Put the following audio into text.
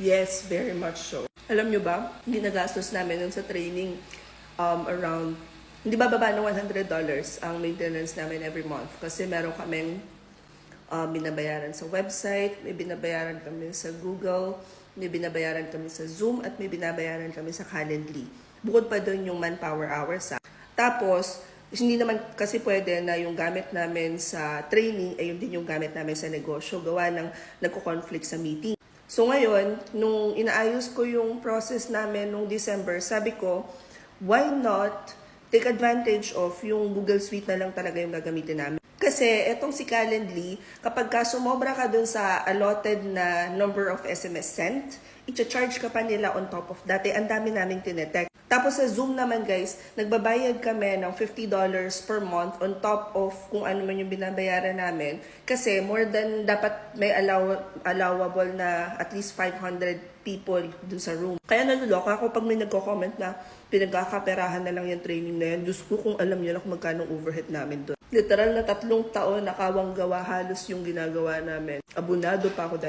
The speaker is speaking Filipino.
Yes, very much so. Alam nyo ba, hindi namin nun sa training um, around, hindi ba baba ng $100 ang maintenance namin every month? Kasi meron kaming um, binabayaran sa website, may binabayaran kami sa Google, may binabayaran kami sa Zoom, at may binabayaran kami sa Calendly. Bukod pa doon yung manpower hours. Ha? Tapos, hindi naman kasi pwede na yung gamit namin sa training ay yun din yung gamit namin sa negosyo. Gawa ng nagko-conflict sa meeting. So ngayon, nung inaayos ko yung process namin nung December, sabi ko, why not take advantage of yung Google Suite na lang talaga yung gagamitin namin. Kasi etong si Calendly, kapag ka sumobra ka dun sa allotted na number of SMS sent, i-charge ka pa nila on top of that. Eh, ang dami namin tinetect. Tapos sa Zoom naman guys, nagbabayad kami ng $50 per month on top of kung ano man yung binabayaran namin. Kasi more than dapat may allow, allowable na at least 500 people dun sa room. Kaya naluloka ako pag may nagko-comment na pinagkakaperahan na lang yung training na yan. Diyos ko kung alam nyo na kung magkano overhead namin doon. Literal na tatlong taon nakawang gawa halos yung ginagawa namin. Abunado pa ako dahil